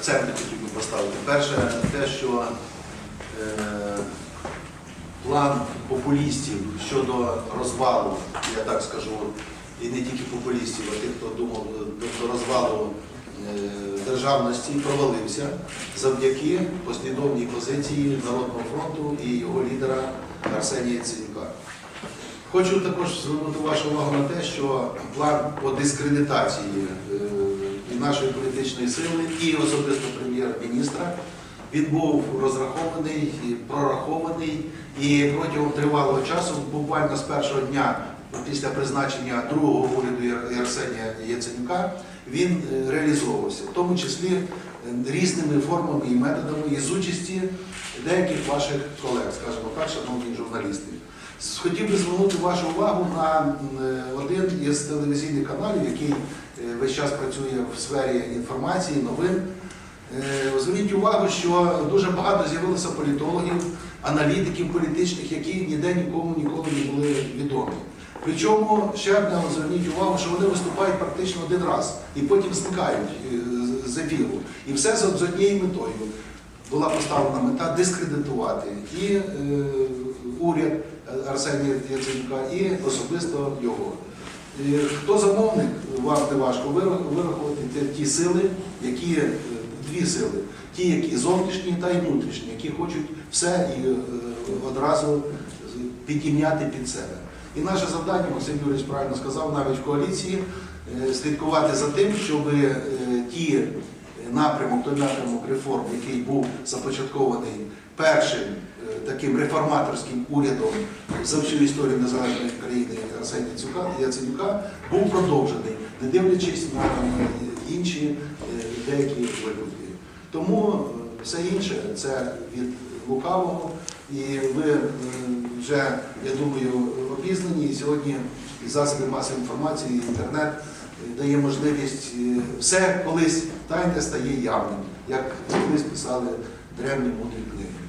акценти би поставити. Перше, те, що е, план популістів щодо розвалу, я так скажу, і не тільки популістів, а тих, хто думав до розвалу е, державності, провалився завдяки послідовній позиції Народного фронту і його лідера Арсенія Яценюка. Хочу також звернути вашу увагу на те, що план по дискредитації е, і нашої політичної сили, і особисто прем'єр-міністра, він був розрахований, і прорахований, і протягом тривалого часу, буквально з першого дня після призначення другого уряду Арсенія Яценюка, він е, реалізовувався, в тому числі е, різними формами і методами, і з участі деяких ваших колег, скажімо так, шановні журналісти. Хотів би звернути вашу увагу на е, один із телевізійних каналів, який весь час працює в сфері інформації, новин. Е, Зверніть увагу, що дуже багато з'явилося політологів, аналітиків політичних, які ніде нікому ніколи не були відомі. Причому ще одне зверніть увагу, що вони виступають практично один раз і потім зникають е, з- ефіру. І все з з однією метою була поставлена мета дискредитувати і е, уряд Арсенія Яценюка, і особисто його. Е, Хто замовник, вам не важко вирахувати ті- ті сили, які е, дві сили, ті, які зовнішні та й внутрішні, які хочуть все і е, одразу підімняти під себе. І наше завдання, Максим Юрійович правильно сказав, навіть в коаліції е, слідкувати за тим, щоб ті напрямок, той напрямок реформ, який був започаткований першим е, таким реформаторським урядом за всю історію незалежної країни Яценюка, був продовжений, не дивлячись на інші е, деякі виклики. Тому е, все інше це від лукавого, і ви вже, я думаю, обізнані. І сьогодні засоби масової інформації, інтернет дає можливість е, все колись тайне стає явним, як колись писали древні мудрі книги.